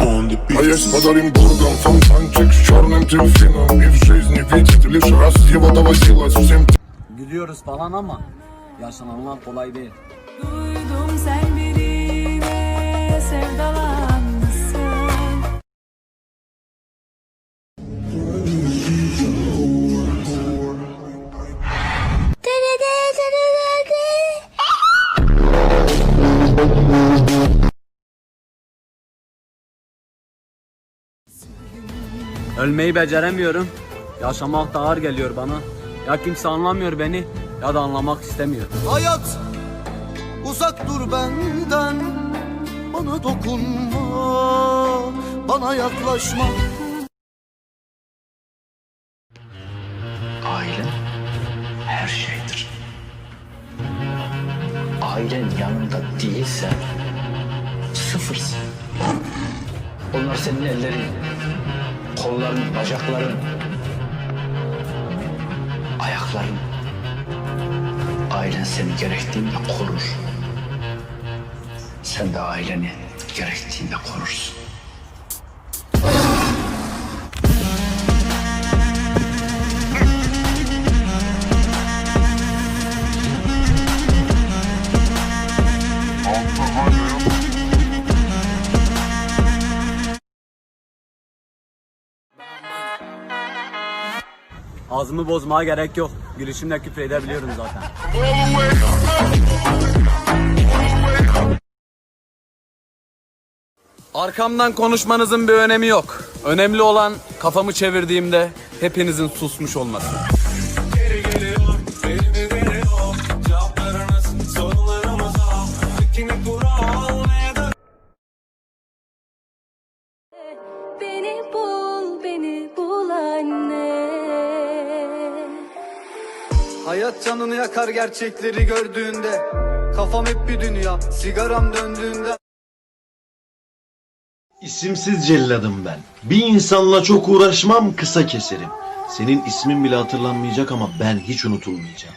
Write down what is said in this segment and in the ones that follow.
on the А beat. есть под Оренбургом фонтанчик с черным дельфином И в жизни видит лишь раз его доводилось всем Gülüyoruz falan ama yaşananlar kolay değil. Duydum sen birine sevdalanmışsın Ölmeyi beceremiyorum. Yaşamak da ağır geliyor bana. Ya kimse anlamıyor beni ya da anlamak istemiyor. Hayat uzak dur benden Bana dokunma Bana yaklaşma Aile her şeydir. Ailen yanında değilse sıfırsın. Onlar senin ellerin, kolların, bacakların, ayakların. Ailen seni gerektiğinde korur. Sen de aileni gerektiğinde korursun. Ağzımı bozmaya gerek yok. Gülüşümle küfür edebiliyorum zaten. Arkamdan konuşmanızın bir önemi yok. Önemli olan kafamı çevirdiğimde hepinizin susmuş olması. Beni Hayat canını yakar gerçekleri gördüğünde Kafam hep bir dünya Sigaram döndüğünde İsimsiz celladım ben. Bir insanla çok uğraşmam, kısa keserim. Senin ismin bile hatırlanmayacak ama ben hiç unutulmayacağım.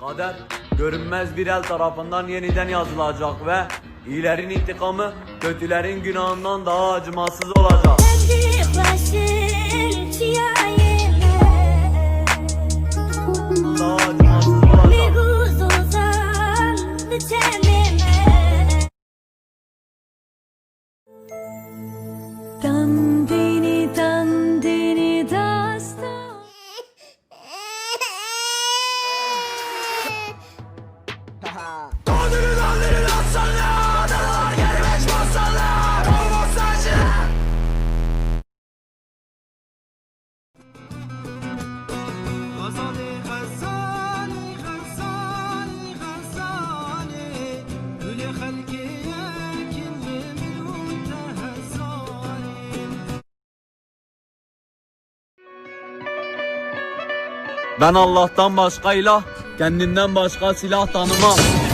Kader görünmez bir el tarafından yeniden yazılacak ve iyilerin intikamı kötülerin günahından daha acımasız olacak. Daha acımasız olacak. Ben Allah'tan başka ilah, kendinden başka silah tanımam.